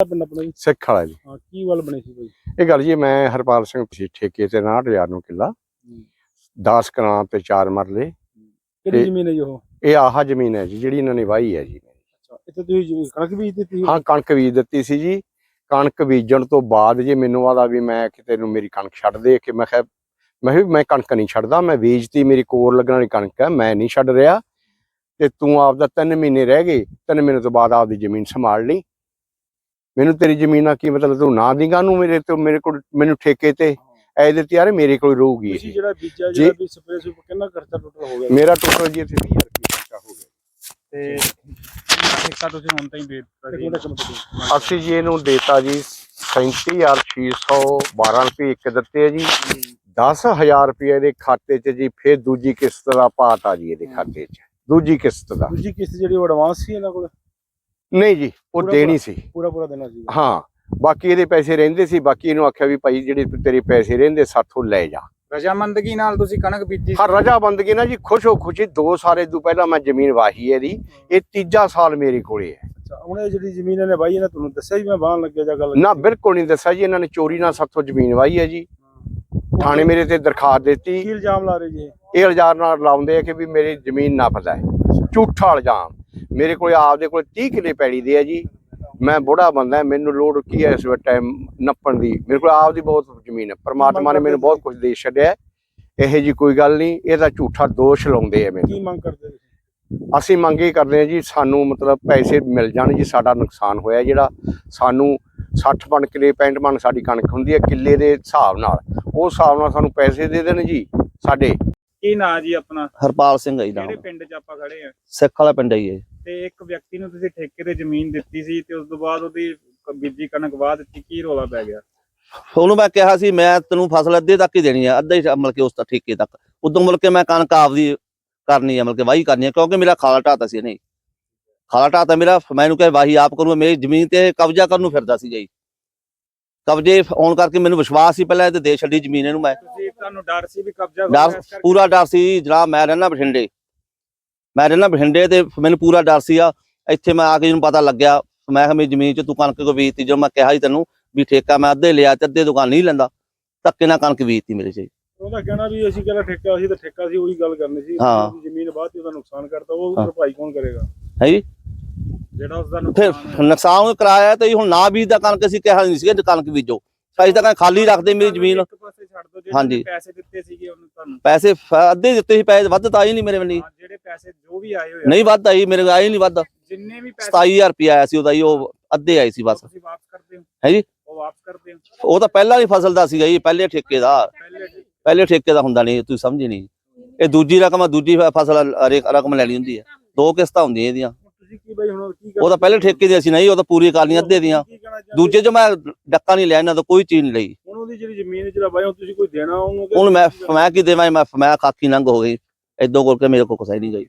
ਪਿੰਡ ਆਪਣਾ ਜੀ? ਸਿੱਖ ਵਾਲਾ ਜੀ। ਹਾਂ ਕੀ ਗੱਲ ਬਣੀ ਸੀ ਭਾਈ ਇਹ ਗੱਲ ਜੀ ਮੈਂ ਹਰਪਾਲ ਸਿੰਘ ਸੀ ਠੇਕੇ ਤੇ 69000 ਨੂੰ ਕਿੱਲਾ 10 ਕਨਾਲ ਤੇ 4 ਮਰਲੇ। ਕਿਹੜੀ ਇਹ- ਜ਼ਮੀਨ ਹੈ ਜੀ ਉਹ? ਇਹ ਆਹ ਜ਼ਮੀਨ ਹੈ ਜੀ ਜਿਹੜੀ ਇਹਨਾਂ ਨੇ ਵਾਹੀ ਹੈ ਜੀ। ਅੱਛਾ ਇੱਥੇ ਤੁਸੀਂ ਜ਼ਮੀਨ ਕਣਕ ਬੀਜ ਦਿੱਤੀ ਸੀ? ਹਾਂ ਕਣਕ ਬੀਜ ਦਿੱਤੀ ਸੀ ਜੀ। ਕਣਕ ਬੀਜਣ ਤੋਂ ਬਾਅਦ ਜੇ ਮੈਨੂੰ ਆਦਾ ਵੀ ਮੈਂ ਕਿਤੇ ਨੂੰ ਮੇਰੀ ਕਣਕ ਛੱਡ ਦੇ ਕਿ ਮੈਂ ਕਿਹਾ ਮੈਂ ਵੀ ਮੈਂ ਕਣਕ ਨਹੀਂ ਛੱਡਦਾ ਮੈਂ ਬੀਜਤੀ ਮੇਰੀ ਕੋਰ ਲੱਗਣ ਵਾਲੀ ਕਣਕ ਹੈ ਮੈਂ ਨਹੀਂ ਛੱਡ ਰਿਹਾ। ਤੇ ਤੂੰ ਆਪਦਾ 3 ਮਹੀਨੇ ਰਹਿ ਗਏ 3 ਮਹੀਨੇ ਤੋਂ ਬਾਅਦ ਆਪਦੀ ਜ਼ਮੀਨ ਸੰਭਾਲ ਲਈ। ਮੈਨੂੰ ਤੇਰੀ ਜ਼ਮੀਨ ਨਾਲ ਕੀ ਮਤਲਬ? ਤੂੰ ਨਾ ਦਿੰਗਾ ਨੂੰ ਮੇਰੇ ਤੋਂ ਮੇਰੇ ਕੋਲ ਮੈਨੂੰ ਠੇਕੇ ਤੇ। ਐ ਦਿੱਤੀ ਯਾਰ ਮੇਰੇ ਕੋਲ ਰਹੂਗੀ ਤੁਸੀਂ ਜਿਹੜਾ ਬੀਜਿਆ ਜੀ। ਜਿਹੜਾ ਵੀ ਸਪਰੇਅ ਸੁਪ ਕਿੰਨਾ ਖਰਚਾ ਟੋਟਲ ਹੋ ਗਿਆ? ਮੇਰਾ ਟੋਟਲ ਜੀ ਇੱਥੇ 20000 ਰੁਪਏ ਖਰਚਾ ਹੋ ਗਿਆ। ਤੇ ਠੇਕਾ ਤੁਸੀਂ ਹੁਣ ਤਾਈਂ ਦੇ ਦਿੱਤਾ ਇੱਕ ਜੀ ਮਿੰਟ ਇੱਕ ਮਿੰਟ ਜੀ। ਅਸੀਂ ਜੀ ਇਹਨੂੰ ਦੇਤਾ ਜੀ 37612 ਰੁਪਏ ਇੱਕ ਦਿੱਤੇ ਆ ਜੀ। 10000 ਰੁਪਏ ਦੇ ਖਾਤੇ 'ਚ ਜੀ ਫਿਰ ਦੂਜੀ ਕਿਸ਼ਤ ਦਾ ਪਾਤਾ ਜੀ ਇਹਦੇ ਖਾਤੇ 'ਚ। ਦੂਜੀ ਕਿਸ਼ਤ ਦਾ। ਦੂਜੀ ਕਿਸ਼ਤ ਜਿਹੜੀ ਉਹ ਐਡਵਾਂਸ ਸੀ ਇਹਨਾਂ ਕੋਲ? ਨਹੀਂ ਜੀ ਉਹ ਪੂਰਾ ਦੇਣੀ ਸੀ। ਪੂਰਾ ਪੂਰਾ ਦੇਣਾ ਸੀ। ਹਾਂ ਬਾਕੀ ਇਹਦੇ ਪੈਸੇ ਰਹਿੰਦੇ ਸੀ ਬਾਕੀ ਇਹਨੂੰ ਆਖਿਆ ਵੀ ਭਾਈ ਜਿਹੜੇ ਤੇਰੇ ਪੈਸੇ ਰਹਿੰਦੇ ਸਾਥੋਂ ਲੈ ਜਾ। ਰਜਾਮੰਦਗੀ ਨਾਲ ਤੁਸੀਂ ਕਣਕ ਬੀਜੀ ਹਾਂ ਰਜਾ ਬੰਦਗੀ ਨਾ ਜੀ ਖੁਸ਼ ਹੋ ਖੁਸ਼ੀ ਦੋ ਸਾਲ ਤੋਂ ਪਹਿਲਾਂ ਮੈਂ ਜ਼ਮੀਨ ਵਾਹੀ ਹੈ ਇਹਦੀ। ਇਹ ਤੀਜਾ ਸਾਲ ਮੇਰੇ ਕੋਲੇ ਹੈ। ਅੱਛਾ ਹੁਣ ਇਹ ਜਿਹੜੀ ਜ਼ਮੀਨ ਇਹਨੇ ਬਾਈ ਇਹਨੇ ਤੁਹਾਨੂੰ ਦੱਸਿਆ ਵੀ ਮੈਂ ਬਾਹਨ ਲੱਗਿਆ ਜਾਂ ਗੱਲ ਨਾ ਬਿਲਕੁਲ ਨਹੀਂ ਦੱਸਿਆ ਜੀ ਇਹਨਾਂ ਨੇ ਚੋਰੀ ਨਾਲ ਸਾਥੋਂ ਜ਼ਮੀਨ ਵਾਹੀ ਹੈ ਜੀ। ਥਾਣੇ ਮੇਰੇ ਤੇ ਦਰਖਾਸਤ ਦਿੱਤੀ। ਕੀ ਇਲਜ਼ਾਮ ਲਾ ਰਹੇ ਜੀ? ਇਹ? ਇਹ ਇਲਜ਼ਾਮ ਨਾਲ ਲਾਉਂਦੇ ਆ ਕਿ ਵੀ ਮੇਰੀ ਜ਼ਮੀਨ ਨਾਪਦਾ ਹੈ। ਝੂਠਾ ਇਲਜ਼ਾਮ। ਮੇਰੇ ਕੋਲ ਆਪਦੇ ਕੋਲ 30 ਕਿੱਲੇ ਪੈੜੀ ਦੇ ਆ ਜੀ। ਮੈਂ ਬੁੜਾ ਬੰਦਾ ਮੈਨੂੰ ਲੋੜ ਕੀ ਹੈ ਇਸ ਵੇ ਟਾਈਮ ਨੱਪਣ ਦੀ। ਮੇਰੇ ਕੋਲ ਆਪਦੀ ਬਹੁਤ ਜ਼ਮੀਨ ਹੈ। ਪਰਮਾਤਮਾ ਨੇ ਮੈਨੂੰ ਬਹੁਤ ਕੁਝ ਦੇ ਛੱਡਿਆ ਇਹੋ ਜੀ ਕੋਈ ਗੱਲ ਨਹੀਂ ਇਹਦਾ ਝੂਠਾ ਦੋਸ਼ ਲਾਉਂਦੇ ਆ ਮੈਨੂੰ। ਕੀ ਮੰਗ ਕਰਦੇ ਅਸੀਂ ਮੰਗ ਇਹ ਕਰਦੇ ਹਾਂ ਜੀ ਸਾਨੂੰ ਮਤਲਬ ਪੈਸੇ ਮਿਲ ਜਾਣ ਜੀ ਸਾਡਾ ਨੁਕਸਾਨ ਹੋਇਆ ਜਿਹੜਾ। ਸਾਨੂੰ 60 ਮਣ ਕਿਲੇ 65 ਮਣ ਸਾਡੀ ਕਣਕ ਹੁੰਦੀ ਹੈ ਕਿੱਲੇ ਦੇ ਹਿਸਾਬ ਨਾਲ। ਉਹ ਹਿਸਾਬ ਨਾਲ ਸਾਨੂੰ ਪੈਸੇ ਦੇ ਦੇਣ ਜੀ ਸਾਡੇ। ਕੀ ਨਾਂ ਜੀ ਆਪਣਾ? ਹਰਪਾਲ ਸਿੰਘ ਹੈ ਜੀ ਨਾਮ ਕਿਹੜੇ ਪਿੰਡ 'ਚ ਆਪਾਂ ਖੜੇ ਆ ਸਿੱਖ ਵਾਲਾ ਪਿੰਡ ਹੈ ਜੀ ਇਹ। ਤੇ ਇੱਕ ਵਿਅਕਤੀ ਨੂੰ ਤੁਸੀਂ ਠੇਕੇ ਤੇ ਜ਼ਮੀਨ ਦਿੱਤੀ ਸੀ ਤੇ ਉਸ ਤੋਂ ਬਾਅਦ ਉਹਦੀ ਬੀਜੀ ਕਣਕ ਬਾਅਦ ਦਿੱਤੀ ਕੀ ਰੋਲਾ ਪੈ ਗਿਆ? ਉਹਨੂੰ ਮੈਂ ਕਿਹਾ ਸੀ ਮੈਂ ਤੈਨੂੰ ਫਸਲ ਅੱਧੇ ਤੱਕ ਹੀ ਦੇਣੀ ਆ ਅੱਧਾ ਮਤਲਬ ਕਿ ਉਸ ਤੱਕ ਠੇਕੇ ਤੱਕ। ਉਦੋਂ ਮਤਲਬ ਕਿ ਮੈਂ ਕਣਕ ਆਪਦੀ ਕਰਨੀ ਆ ਮਤਲਬ ਕਿ ਵਾਹੀ ਕਰਨੀ ਆ ਕਿਉਂਕਿ ਮੇਰਾ ਖਾਲਾ ਢਾਤਾ ਸੀ ਨਹੀਂ ਖਾਲਾ ਢਾਤਾ ਮੇਰਾ ਮੈਨੂੰ ਕਿਹਾ ਵਾਹੀ ਆਪ ਕਰੂੰ ਮੇਰੀ ਜ਼ਮੀਨ ਤੇ ਕਬਜ਼ਾ ਕਰਨ ਨੂੰ ਫਿਰਦਾ ਸੀ ਜੀ। ਕਬਜ਼ੇ ਆਉਣ ਕਰਕੇ ਮੈਨੂੰ ਵਿਸ਼ਵਾਸ ਸੀ ਪਹਿਲਾਂ ਇਹ ਤੇ ਦੇ ਛੱਡੀ ਜ਼ਮੀਨ ਇਹਨੂੰ ਮੈਂ। ਤੁਸੀਂ ਤੁਹਾਨੂੰ ਡਰ ਸੀ ਵੀ ਕਬਜ਼ਾ ਡਰ ਪੂਰਾ ਡਰ ਸੀ ਜਨਾਬ ਮੈਂ ਰਹਿਣਾ ਬਠਿੰਡੇ। ਮੈਂ ਰਹਿਣਾ ਬਠਿੰਡੇ ਤੇ ਮੈਨੂੰ ਪੂਰਾ ਡਰ ਸੀ ਆ ਇੱਥੇ ਮੈਂ ਆ ਕੇ ਜਿਹਨੂੰ ਪਤਾ ਲੱਗਿਆ ਮੈਂ ਕਿਹਾ ਮੇਰੀ ਜ਼ਮੀਨ 'ਚ ਤੂੰ ਕਣਕ ਕੋ ਬੀਜਤੀ? ਜਦੋਂ ਮੈਂ ਕਿਹਾ ਸੀ ਤੈਨੂੰ ਵੀ ਠੇਕਾ ਮੈਂ ਅੱਧੇ ਲਿਆ ਤੇ ਅੱਧੇ ਦੁਕਾਨ ਨਹੀਂ ਲੈਂਦਾ ਧੱਕੇ ਨਾਲ ਕਣਕ ਬੀਜਤੀ ਮੇਰੇ 'ਚ। ਉਹਦਾ ਕਹਿਣਾ ਵੀ ਅਸੀਂ ਕਹਿੰਦਾ ਠੇਕਾ ਸੀ ਤਾਂ ਠੇਕਾ ਸੀ ਉਹੀ ਗੱਲ ਕਰਨੀ ਸੀ। ਹਾਂ। ਜ਼ਮੀਨ ਬਾਅਦ ਚ ਉਹਦਾ ਨੁਕਸਾਨ ਕਰਤਾ ਉਹ। ਭਰਪਾਈ ਕੌਣ ਕਰੇਗਾ? ਹੈ ਜੀ? ਜਿਹੜਾ ਉਸ ਦਾ ਨੁਕਸਾਨ। ਨੁਕਸਾਨ ਕਰਾਇਆ ਤੇ ਹੁਣ ਨਾ ਬੀਜਦਾ ਕਣਕ ਅਸੀਂ ਕਿਹਾ ਨਹੀਂ ਸੀ ਕਣਕ ਬੀਜੋ। ਅਸੀਂ ਤਾਂ ਕਹਿੰਦੇ ਖਾਲੀ ਰੱਖਦੇ ਮੇਰੀ ਜ਼ਮੀਨ। ਇੱਕ ਪਾਸੇ ਛੱਡ ਦਿਓ ਜਿਹੜੇ ਹਾਂਜੀ। ਪੈਸੇ ਦਿੱਤੇ ਸੀਗੇ ਉਹਨੂੰ ਤੁਹਾਨੂੰ। ਪੈਸੇ ਫ- ਅੱਧੇ ਦਿੱਤੇ ਸੀ ਪੈਸੇ ਵੱਧ ਤਾਂ ਆਏ ਨਹੀਂ ਮੇਰੇ ਵੱਲ ਹਾਂ, ਜਿਹੜੇ ਪੈਸੇ ਜੋ ਵੀ ਆਏ ਹੋਏ ਆ, ਨਹੀਂ ਵੱਧ ਆਈ ਮੇਰੇ ਆਏ ਨਹੀਂ ਵੱਧ। ਜਿੰਨੇ ਵੀ ਪੈਸੇ 27000 ਰੁਪਇਆ ਆਇਆ ਸੀ ਉਹਦਾ ਜੀ ਉਹ ਅੱਧੇ ਆਏ ਸੀ ਬਸ। ਤੁਸੀਂ ਵਾਪਸ ਕਰਦੇ ਹੋ? ਹੈ ਜੀ? ਉਹ ਵਾਪਸ ਕਰਦੇ ਹੋ? ਉਹ ਤਾਂ ਪਹਿਲਾਂ ਹੀ ਫਸਲ ਦਾ ਸੀਗਾ ਜੀ ਪਹਿਲੇ ਠੇਕੇ ਦਾ। ਪਹਿਲੇ ਪਹਿਲੇ ਠੇਕੇ ਦਾ ਹੁੰਦਾ ਨਹੀਂ ਤੁਸੀਂ ਸਮਝੇ ਨਹੀਂ। ਇਹ ਦੂਜੀ ਰਕਮ ਆ ਦੂਜੀ ਫ- ਫਸਲ ਹਰੇਕ ਰਕਮ ਲੈਣੀ ਹੁੰਦੀ ਹੈ ਦੋ ਕਿਸ਼ਤਾਂ ਹੁੰਦੀਆਂ ਇਹਦੀਆਂ। ਤੁਸੀਂ ਕੀ ਬਾਈ ਹੁਣ ਕੀ ਉਹ ਤਾਂ ਪਹਿਲੇ ਠੇਕੇ ਦੀ ਅਸੀਂ ਨਹੀਂ ਉਹ ਤਾਂ ਪੂਰੀ ਕਰਨੀ ਅੱਧੇ ਦੀਆਂ। ਕੀ? ਦੂਜੇ 'ਚ ਮੈਂ ਡੱਕਾ ਨਹੀਂ ਲਿਆ ਇਹਨਾਂ ਤੋਂ ਕੋਈ ਚੀਜ਼ ਨਹੀਂ ਲਈ। ਹੁਣ ਉਹਦੀ ਜਿਹੜੀ ਜ਼ਮੀਨ ਜਿਹੜਾ ਬਾਈ ਹੁਣ ਤੁਸੀਂ ਕੋਈ ਦੇਣਾ ਉਹਨੂੰ ਕਿ- ਹੁਣ ਮੈਂ ਮੈਂ ਕੀ ਦੇਵਾਂ ਮੈਂ ਮੈਂ ਖਾਕੀ ਨੰਗ ਹੋ ਗਈ। ਇਦੋਂ ਕੋਲ ਕੇ ਮੇਰੇ ਕੋਲ ਕੁਛ ਹੈ ਨਹੀਂ ਗਈ।